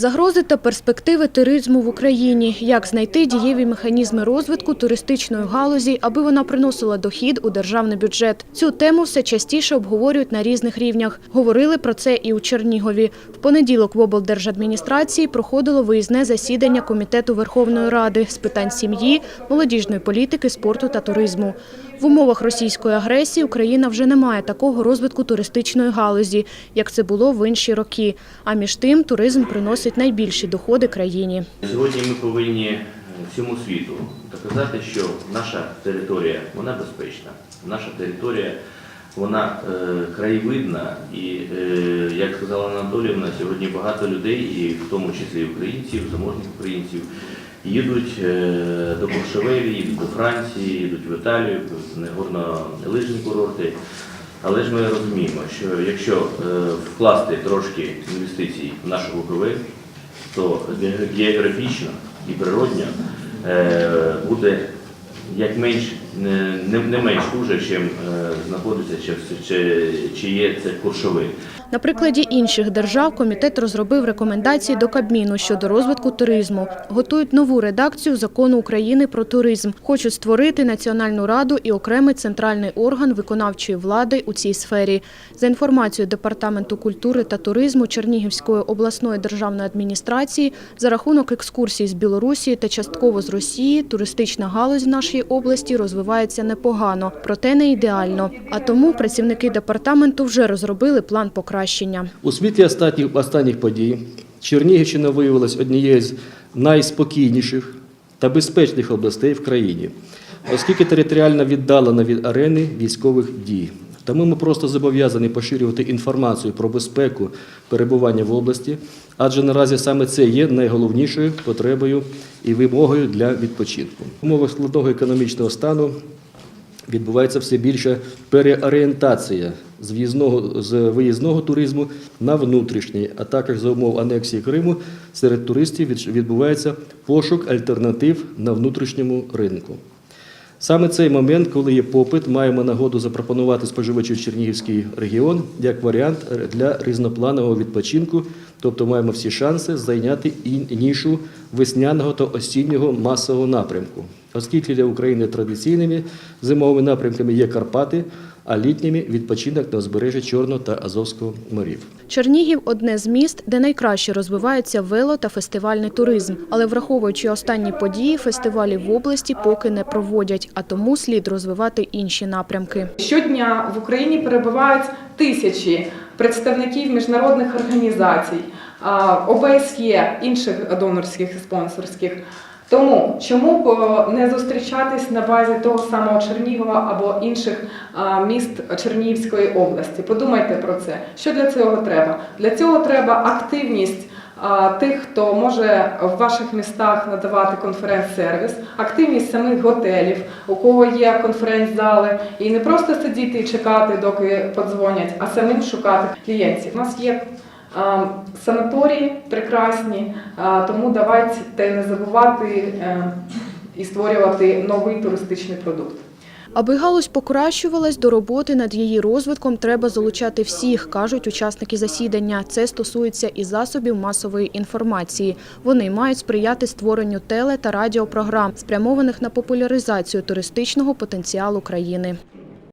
Загрози та перспективи туризму в Україні. Як знайти дієві механізми розвитку туристичної галузі, аби вона приносила дохід у державний бюджет. Цю тему все частіше обговорюють на різних рівнях. Говорили про це і у Чернігові. В понеділок в облдержадміністрації проходило виїзне засідання Комітету Верховної Ради з питань сім'ї, молодіжної політики, спорту та туризму. В умовах російської агресії Україна вже не має такого розвитку туристичної галузі, як це було в інші роки. А між тим туризм приносить найбільші доходи країні. Сьогодні ми повинні е, всьому світу доказати, що наша територія вона безпечна, наша територія вона е, краєвидна, і е, як сказала Анатоліївна, сьогодні багато людей, і в тому числі українців, заможних українців, їдуть е, до Куршавелі, їдуть до Франції, їдуть в Італію, в горно-лижні курорти. Але ж ми розуміємо, що якщо е, вкласти трошки інвестицій в нашу Буковель, то географічно і природньо е, буде як менш не, не, менш хуже, чим е, знаходиться чи, чи, чи є це Куршовин. На прикладі інших держав комітет розробив рекомендації до Кабміну щодо розвитку туризму. Готують нову редакцію закону України про туризм. Хочуть створити національну раду і окремий центральний орган виконавчої влади у цій сфері. За інформацією департаменту культури та туризму Чернігівської обласної державної адміністрації, за рахунок екскурсій з Білорусі та частково з Росії, туристична галузь в нашій області розвивається непогано, проте не ідеально. А тому працівники департаменту вже розробили план покращення. У світлі останніх, останніх подій Чернігівщина виявилась однією з найспокійніших та безпечних областей в країні, оскільки територіально віддалена від арени військових дій. Тому ми просто зобов'язані поширювати інформацію про безпеку перебування в області, адже наразі саме це є найголовнішою потребою і вимогою для відпочинку. В умовах складного економічного стану відбувається все більша переорієнтація з в'їзного з виїзного туризму на внутрішній, а також за умов анексії Криму серед туристів від- відбувається пошук альтернатив на внутрішньому ринку. Саме цей момент, коли є попит, маємо нагоду запропонувати споживачу Чернігівський регіон як варіант для різнопланового відпочинку, тобто маємо всі шанси зайняти і нішу весняного та осіннього масового напрямку, оскільки для України традиційними зимовими напрямками є Карпати, а літніми відпочинок на узбережжі Чорного та Азовського морів. Чернігів – одне з міст, де найкраще розвивається вело- та фестивальний туризм. Але враховуючи останні події, фестивалі в області поки не проводять, а тому слід розвивати інші напрямки. Щодня в Україні перебувають тисячі представників міжнародних організацій, а, ОБСЄ, інших донорських і спонсорських. Тому чому б е, не зустрічатись на базі того самого Чернігова або інших міст Чернігівської області? Подумайте про це. Що для цього треба? Для цього треба активність тих, хто може в ваших містах надавати конференц-сервіс, активність самих готелів, у кого є конференц-зали, і не просто сидіти і чекати, доки подзвонять, а самим шукати клієнтів. У нас є санаторії прекрасні, тому давайте не забувати е, і створювати новий туристичний продукт. Аби галузь покращувалась, до роботи над її розвитком треба залучати всіх, кажуть учасники засідання. Це стосується і засобів масової інформації. Вони мають сприяти створенню теле та радіопрограм, спрямованих на популяризацію туристичного потенціалу країни.